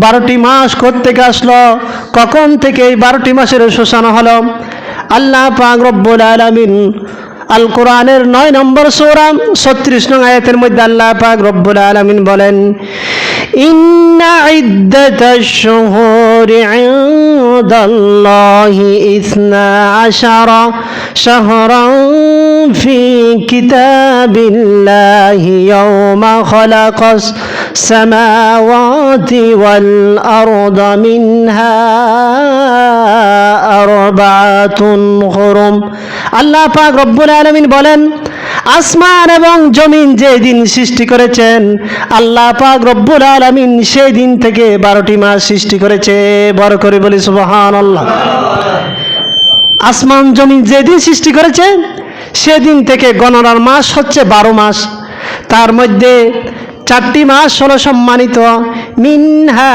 বারোটি মাস করতে আসলো? কখন থেকে এই বারোটি মাসের শোষানো হলো? আল্লাহ পাক রব্বুল আলামিন আল কোরআনের নয় নম্বর সৌরাম ছত্রিশ নং আয়াতের মধ্যে আল্লাহ পাক রব্বুল আলমিন বলেন إن عدة الشهور عند الله إثنا عشر شهرا في كتاب الله يوم خلق السماوات والأرض منها أربعة আল্লাহ পাক রব্বুল আলামিন বলেন, আসমান এবং জমিন যে দিন সৃষ্টি করেছেন, আল্লাহ পাক রব্বুল আলমিন সেই দিন থেকে বারোটি মাস সৃষ্টি করেছে। বড় করে বলি, সুবহানাল্লাহ। আসমান, জমিন যেদিন সৃষ্টি করেছে, সেদিন থেকে গণনার মাস হচ্ছে বারো মাস। তার মধ্যে চারটি মাস হলো সম্মানিত। মিনহা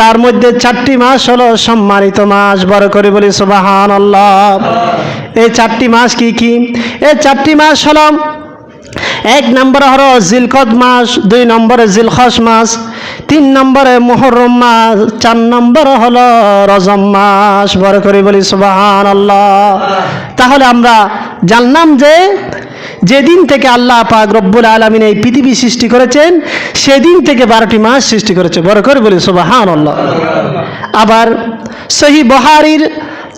তার মধ্যে চারটি মাস হলো সম্মানিত মাস। বড় করে বলি সুবাহান এই চারটি মাস কি কি? এই চারটি মাস হলো, এক নম্বরে হলো জিলকদ মাস, দুই নম্বরে জিলখস মাস, তিন নম্বরে মোহরম মাস, চার নম্বরে হলো রজম মাস। বড় করে বলি সুবাহান তাহলে আমরা জানলাম যে যেদিন থেকে আল্লাহ পাক রব্বুল আলমিন এই পৃথিবী সৃষ্টি করেছেন, সেদিন থেকে বারোটি মাস সৃষ্টি করেছে। বড় করে বলি সুবাহান আবার সহি বহারির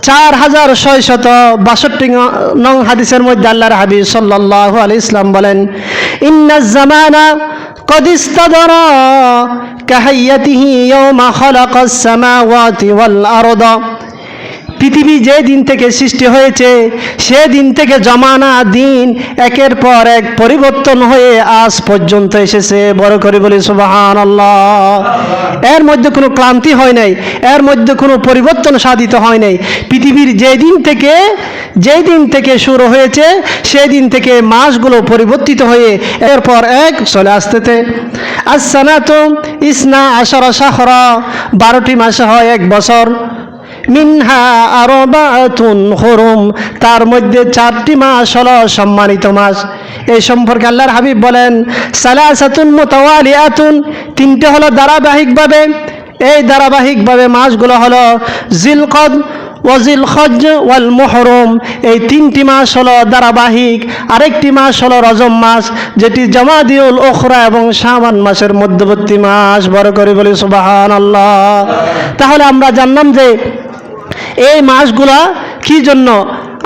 চার হাজার ছয় শত বাষট্টি নং হাদিসের মধ্যে আল্লাহর হাবিব সাল্লাহ আলি ইসলাম বলেন, ইন্না জামানা কদিস্তদর কাহাইয়াতিহি ইয়মা খালাকাস সামাওয়াতি ওয়াল আরদ। পৃথিবী যে দিন থেকে সৃষ্টি হয়েছে, সে দিন থেকে জমানা দিন একের পর এক পরিবর্তন হয়ে আজ পর্যন্ত এসেছে। বড় করে বলি সুবাহান আল্লাহ এর মধ্যে কোনো ক্লান্তি হয় নাই, এর মধ্যে কোনো পরিবর্তন সাধিত হয় নাই। পৃথিবীর যে দিন থেকে, যে দিন থেকে শুরু হয়েছে সেই দিন থেকে মাসগুলো পরিবর্তিত হয়ে এরপর এক চলে আসতেছে। আসানা তো ইসনা আশরা শাহরা, বারোটি মাসে হয় এক বছর। মিনহা আরবাতুন হরুম। তার মধ্যে চারটি মাস হলো সম্মানিত মাস। এই সম্পর্কে আল্লাহর হাবিব বলেন, সালাসাতুন মুতাওয়ালিয়াতুন। তিনটে হলো ধারাবাহিকভাবে। এই ধারাবাহিকভাবে মাসগুলো হলো জিলকদ ওয়াজিল খজ ওয়াল মোহরম। এই তিনটি মাস হলো ধারাবাহিক। আরেকটি মাস হলো রজম মাস, যেটি জামাদিউল ওখরা এবং শাবান মাসের মধ্যবর্তী মাস। বড় করে বলি সুবাহান আল্লাহ তাহলে আমরা জানলাম যে এই মাসগুলা কি জন্য?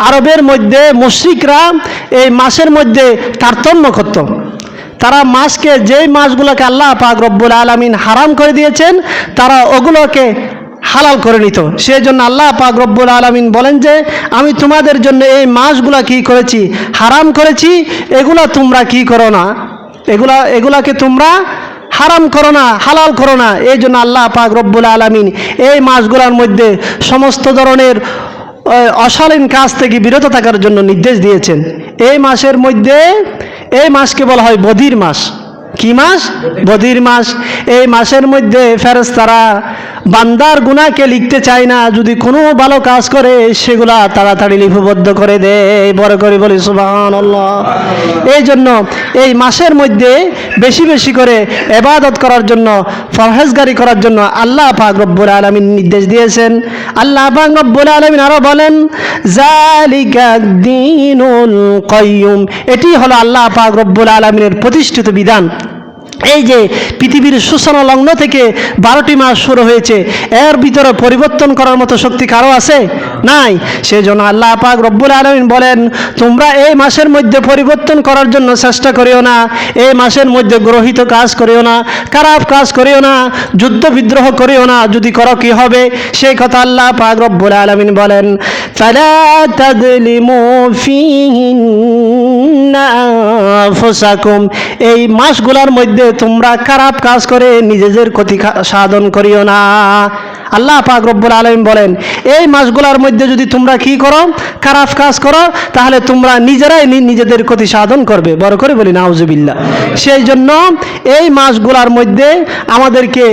আরবের মধ্যে মুশ্রিকরা এই মাসের মধ্যে তারতম্য করত। তারা মাসকে যেই মাসগুলোকে আল্লাহ পাক রব্বুল আলমিন হারাম করে দিয়েছেন, তারা ওগুলোকে হালাল করে নিত। সেই জন্য আল্লাহ পাক রব্বুল আলমিন বলেন যে, আমি তোমাদের জন্য এই মাসগুলা কি করেছি? হারাম করেছি, এগুলা তোমরা কি করো না? এগুলা, এগুলাকে তোমরা হারাম করো না, হালাল করো না। এই জন্য আল্লাহ পাক রব্বুল আলমিন এই মাসগুলোর মধ্যে সমস্ত ধরনের অশালীন কাজ থেকে বিরত থাকার জন্য নির্দেশ দিয়েছেন। এই মাসের মধ্যে, এই মাসকে বলা হয় বধির মাস। কি মাস? বধির মাস। এই মাসের মধ্যে ফেরেস্তারা বান্দার গুণাকে লিখতে চায় না। যদি কোনো ভালো কাজ করে, সেগুলা তাড়াতাড়ি লিপিবদ্ধ করে দেয় বড় করে বলি সুবাহান এই জন্য এই মাসের মধ্যে বেশি বেশি করে এবাদত করার জন্য ফরহেজগারি করার জন্য আল্লাহ পাক রব্বুল আলমিন নির্দেশ দিয়েছেন। আল্লাহ পাক রব্বুল আলমিন আরও বলেন জালিকা দিনুল কয়ুম এটি হলো আল্লাহ পাক রব্বুল আলমিনের প্রতিষ্ঠিত বিধান। এই যে পৃথিবীর সূচনা লগ্ন থেকে বারোটি মাস শুরু হয়েছে, এর ভিতরে পরিবর্তন করার মতো শক্তি কারও আছে? নাই। সেই জন্য আল্লাহ পাক রব্বুল আলমিন বলেন, তোমরা এই মাসের মধ্যে পরিবর্তন করার জন্য চেষ্টা করিও না। এই মাসের মধ্যে গ্রহিত কাজ করিও না, খারাপ কাজ করিও না, যুদ্ধ বিদ্রোহ করিও না। যদি করো কি হবে? সেই কথা আল্লাহ পাক রব্বুল আলমিন বলেন এই মাসগুলার মধ্যে তোমরা খারাপ কাজ করে নিজেদের ক্ষতি সাধন করিও না। আল্লাহ পাক রব্বুল আলম বলেন, এই মাসগুলোর মধ্যে যদি তোমরা কি করো, খারাপ কাজ করো, তাহলে তোমরা নিজেরাই নিজেদের ক্ষতি সাধন করবে। বড় করে বলি নাউজুবিল্লা সেই জন্য এই মাসগুলোর মধ্যে আমাদেরকে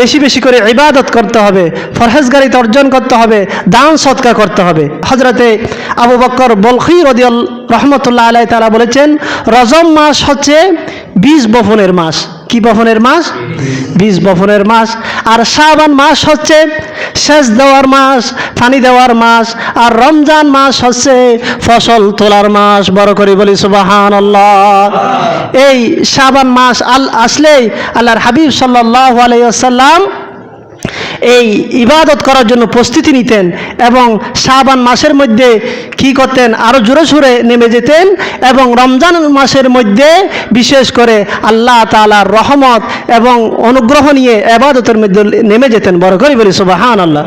বেশি বেশি করে ইবাদত করতে হবে ফরহেজগারিতে অর্জন করতে হবে, দান সৎকা করতে হবে। হজরতে আবু বক্কর বলখি রদিয়াল, রহমতুল্লাহ আলাই তারা বলেছেন রজম মাস হচ্ছে বীজ বপনের মাস। কি বপনের মাস? বীজ বপনের মাস। আর শ্রাবণ মাস হচ্ছে সেচ দেওয়ার মাস, পানি দেওয়ার মাস, আর রমজান মাস হচ্ছে ফসল তোলার মাস। বড় করে বলি সুবাহান এই শ্রাবণ মাস আল, আসলেই আল্লাহর হাবিব সাল্লাহ আলাইসাল্লাম এই ইবাদত করার জন্য প্রস্তুতি নিতেন এবং শাবান মাসের মধ্যে কি করতেন? আরও জোরে সোরে নেমে যেতেন এবং রমজান মাসের মধ্যে বিশেষ করে আল্লাহ তালার রহমত এবং অনুগ্রহ নিয়ে এবাদতের মধ্যে নেমে যেতেন। বড় করে বলি সুবাহান আল্লাহ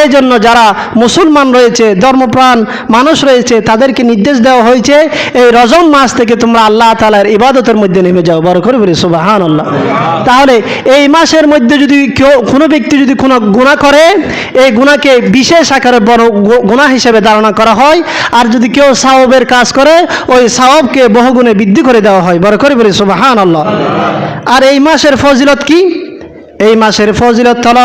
এই জন্য যারা মুসলমান রয়েছে, ধর্মপ্রাণ মানুষ রয়েছে, তাদেরকে নির্দেশ দেওয়া হয়েছে, এই রজম মাস থেকে তোমরা আল্লাহ তালার ইবাদতের মধ্যে নেমে যাও। বড় করে বলি সুবাহান আল্লাহ তাহলে এই মাসের মধ্যে যদি কেউ, কোনো ব্যক্তি যদি কোনো গুণা করে, এই গুণাকে বিশেষ আকারে বড় গুণা হিসেবে ধারণা করা হয়। আর যদি কেউ সাওবের কাজ করে, ওই সাওবকে বহুগুণে বৃদ্ধি করে দেওয়া হয়। বড় করে বলি সুবাহান আল্লাহ আর এই মাসের ফজিলত কি? এই মাসের ফজিলত হল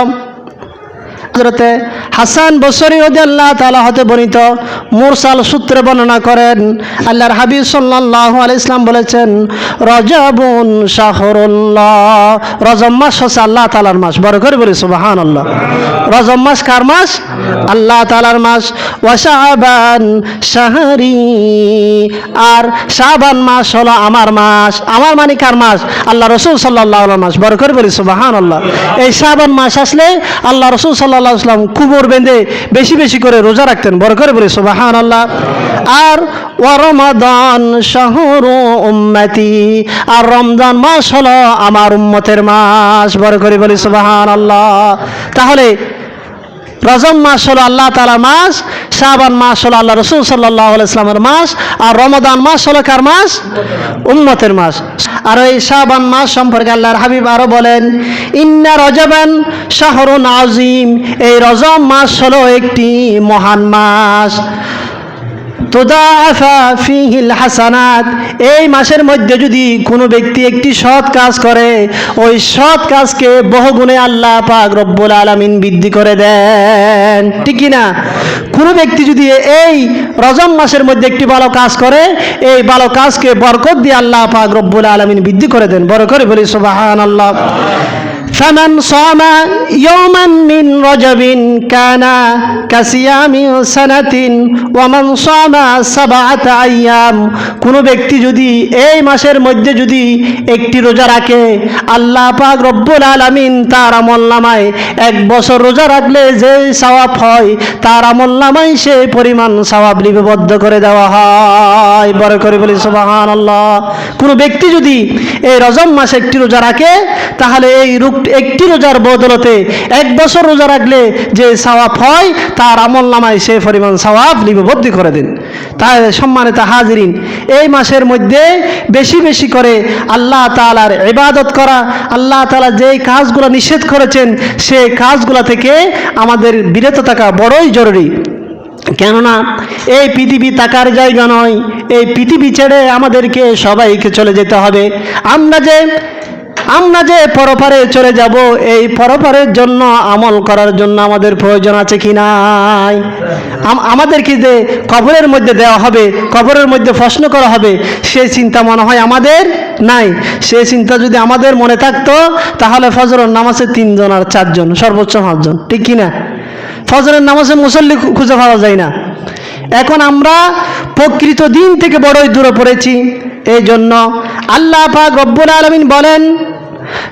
হজরতে হাসান বসরি রদি আল্লাহ তালা হতে বর্ণিত মুরসাল সূত্রে বর্ণনা করেন, আল্লাহর হাবিব সাল্লাহ আলাই ইসলাম বলেছেন, রজাবুন শাহরুল্লাহ। রজম মাস হচ্ছে আল্লাহ তালার মাস। বড় করে বলি সুবাহান আল্লাহ রজম মাস কার মাস? আল্লাহ তালার মাস। ওয়াশাবান শাহরি। আর শাবান মাস হলো আমার মাস। আমার মানে কার মাস? আল্লাহ রসুল সাল্লাহ মাস। বড় করে বলি সুবাহান আল্লাহ এই শাবান মাস আসলে আল্লাহ রসুল সাল্লাহ সাল্লাম কুমোর বেঁধে বেশি বেশি করে রোজা রাখতেন। বড় করে বলে সোবাহান আল্লাহ আর ওয়ারমাদান শাহর উম্মতি, আর রমজান মাস হলো আমার উম্মতের মাস। বড় করে বলি সোবাহান আল্লাহ তাহলে রজম মাস হলো আল্লাহ তালা মাস শাহবান মাস হলো আল্লাহ রসুল সাল্লাহ ইসলামের মাস, আর রমদান মাস হলো কার মাস? উম্মতের মাস। আর এই শাহবান মাস সম্পর্কে আল্লাহর হাবিব আরও বলেন, ইন্না রজবান শাহরুন আজিম এই রজম মাস হলো একটি মহান মাস। তোদাফা ফিহিল হাসানাত। এই মাসের মধ্যে যদি কোনো ব্যক্তি একটি সৎ কাজ করে, ওই সৎ কাজকে বহুগুণে আল্লাহ পাক রব্বুল আলামিন বৃদ্ধি করে দেন। ঠিক না কোনো ব্যক্তি যদি এই রজম মাসের মধ্যে একটি ভালো কাজ করে, এই ভালো কাজকে বরকত দিয়ে আল্লাহ পাক রব্বুল আলামিন বৃদ্ধি করে দেন। বড় করে বলি সুবাহান আল্লাহ ফামান সামা ইয়ামান মিন রজবিন কানা কাসিয়ামি সানাতিন ওয়ামান সামা সাবাত আইয়াম। কোন ব্যক্তি যদি এই মাসের মধ্যে যদি একটি রোজা রাখে, আল্লাহ পাক রব্বুল আলামিন তার আমল এক বছর রোজা রাখলে যে সওয়াব হয়, তার আমল সে পরিমাণ সওয়াব লিপিবদ্ধ করে দেওয়া হয়। বড় করে বলি, সুবহানাল্লাহ। কোন ব্যক্তি যদি এই রজব মাসে একটি রোজা রাখে, তাহলে এই রোগ একটি রোজার বদলতে এক বছর রোজা রাখলে যে সওয়াব হয়, তার আমল নামায় সে পরিমাণ সওয়াব লিপিবদ্ধ করে দিন। তাই সম্মানিত হাজিরিন, এই মাসের মধ্যে বেশি বেশি করে আল্লাহ তালার ইবাদত করা, আল্লাহ তালা যেই কাজগুলো নিষেধ করেছেন সেই কাজগুলো থেকে আমাদের বিরত থাকা বড়ই জরুরি। কেননা, এই পৃথিবী তাকার জায়গা নয়, এই পৃথিবী ছেড়ে আমাদেরকে সবাইকে চলে যেতে হবে। আমরা যে আমরা যে পরপারে চলে যাব, এই পরপারের জন্য আমল করার জন্য আমাদের প্রয়োজন আছে কি নাই? আম- আমাদেরকে যে কবরের মধ্যে দেওয়া হবে, কবরের মধ্যে প্রশ্ন করা হবে, সে চিন্তা মনে হয় আমাদের নাই। সে চিন্তা যদি আমাদের মনে থাকতো, তাহলে ফজরের নামাজে তিনজন আর চারজন, সর্বোচ্চ পাঁচজন, ঠিক কি না? ফজরের নামাজে মুসল্লি খুঁজে পাওয়া যায় না। এখন আমরা প্রকৃত দিন থেকে বড়ই দূরে পড়েছি। এই জন্য আল্লাহ পাক আলমিন বলেন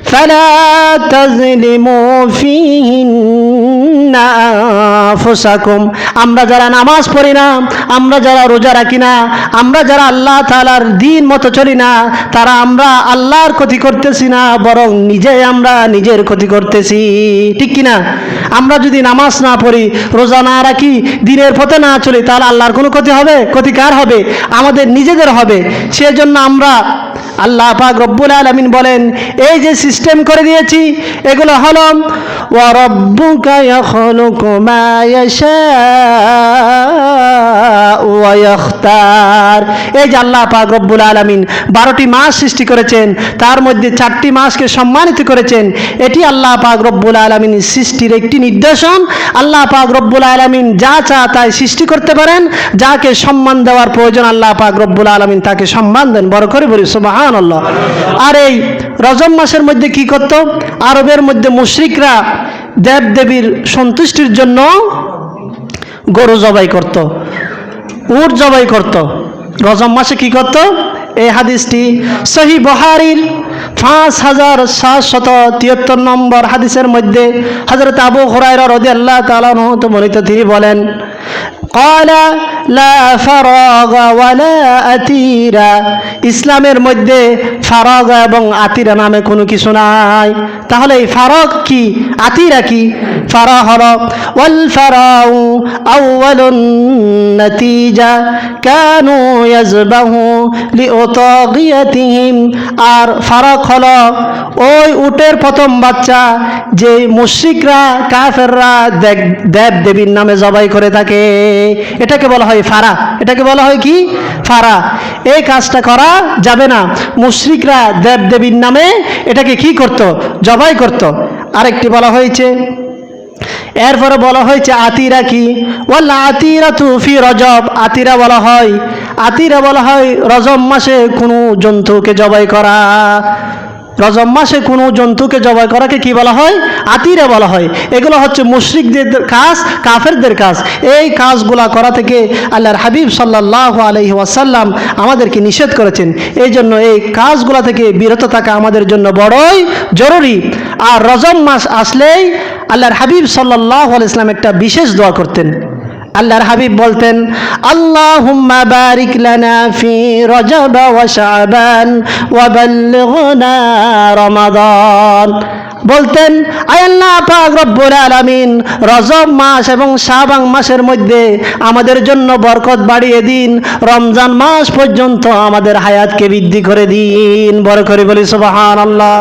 فلا تظلموا فيهن أنفسكم আমরা যারা নামাজ পড়ি না আমরা যারা রোজা রাখি না আমরা যারা আল্লাহ তালার দিন মতো চলি না তারা আমরা আল্লাহর ক্ষতি করতেছি না বরং নিজে আমরা নিজের ক্ষতি করতেছি ঠিক কি না আমরা যদি নামাজ না পড়ি রোজা না রাখি দিনের পথে না চলি তাহলে আল্লাহর কোনো ক্ষতি হবে ক্ষতি কার হবে আমাদের নিজেদের হবে সেজন্য আমরা আল্লাহ পাক রব্বুল আলমিন বলেন, এই যে সিস্টেম করে দিয়েছি, এগুলো হলো, ওয়া রাব্বুকা ইয়াখলুকু মা এই যে আল্লাহ পাক রব্বুল আলামিন বারোটি মাস সৃষ্টি করেছেন, তার মধ্যে চারটি মাসকে সম্মানিত করেছেন, এটি আল্লাহ পাক রব্বুল আলামিন সৃষ্টির একটি নির্দেশন। আল্লাহ পাক রব্বুল আলামিন যা চা তাই সৃষ্টি করতে পারেন, যাকে সম্মান দেওয়ার প্রয়োজন আল্লাহ পাক রব্বুল আলামিন তাকে সম্মান দেন। বড় করে বলি সুবাহান আল্লাহ আর এই রজব মাসের মধ্যে কি করত? আরবের মধ্যে মুশরিকরা দেব দেবীর সন্তুষ্টির জন্য গরু জবাই করত। উট জবাই করত। রজম মাসে কি করত? এই হাদিসটি সহি বহারির পাঁচ হাজার সাতশত তিয়াত্তর নম্বর হাদিসের মধ্যে হজরত আবু হরাইরা রদি আল্লাহ তালাহত বলিত তিনি বলেন قال لا فراغ ولا أتيرا ইসলামের মধ্যে ফারাগ এবং আতিরা নামে কোনো কিছু নাই তাহলে এই ফারাগ কি আতিরা কি ফারা হল ওয়াল ফারাউ আউয়ালুন নাতিজা কানু ইয়াজবাহু লিউতাগিয়াতিহিম আর ফারাক হল ওই উটের প্রথম বাচ্চা যে মুশরিকরা কাফেররা দেব- দেব দেবীর নামে জবাই করে থাকে এটাকে বলা হয় ফারা। এটাকে বলা হয় কি? ফারা। এই কাজটা করা যাবে না। মুশরিকরা দেব দেবীর নামে এটাকে কি করত? জবাই করত। আরেকটি বলা হয়েছে। এরপরে বলা হয়েছে আতিরা কি? ওয়াল্লা আতিরা তুফি রজব। আতিরা বলা হয়, আতিরা বলা হয় রজব মাসে কোনো জন্তুকে জবাই করা। রজব মাসে কোনো জন্তুকে জবাই করাকে কি বলা হয়? আতিরা বলা হয়। এগুলো হচ্ছে মুশরিকদের কাজ, কাফেরদের কাজ। এই কাজগুলা করা থেকে আল্লাহর হাবিব সাল্লাহ আলহি ওয়াসাল্লাম আমাদেরকে নিষেধ করেছেন। এই জন্য এই কাজগুলা থেকে বিরত থাকা আমাদের জন্য বড়ই জরুরি। আর রজব মাস আসলেই আল্লাহর হাবিব সাল্লাহ ইসলাম একটা বিশেষ দোয়া করতেন। আল্লাহর হাবিব বলতেন, আল্লাহুম্মা বারিক লানা ফি রজব ওয়া শাবান ওয়া বাল্লিগনা রমাদান। বলতেন, আয় আল্লাহ পাক রব্বুল আলামিন, রজব মাস এবং শাবাং মাসের মধ্যে আমাদের জন্য বরকত বাড়িয়ে দিন। রমজান মাস পর্যন্ত আমাদের হায়াতকে বৃদ্ধি করে দিন। বড় করে বলি, সুবহানাল্লাহ।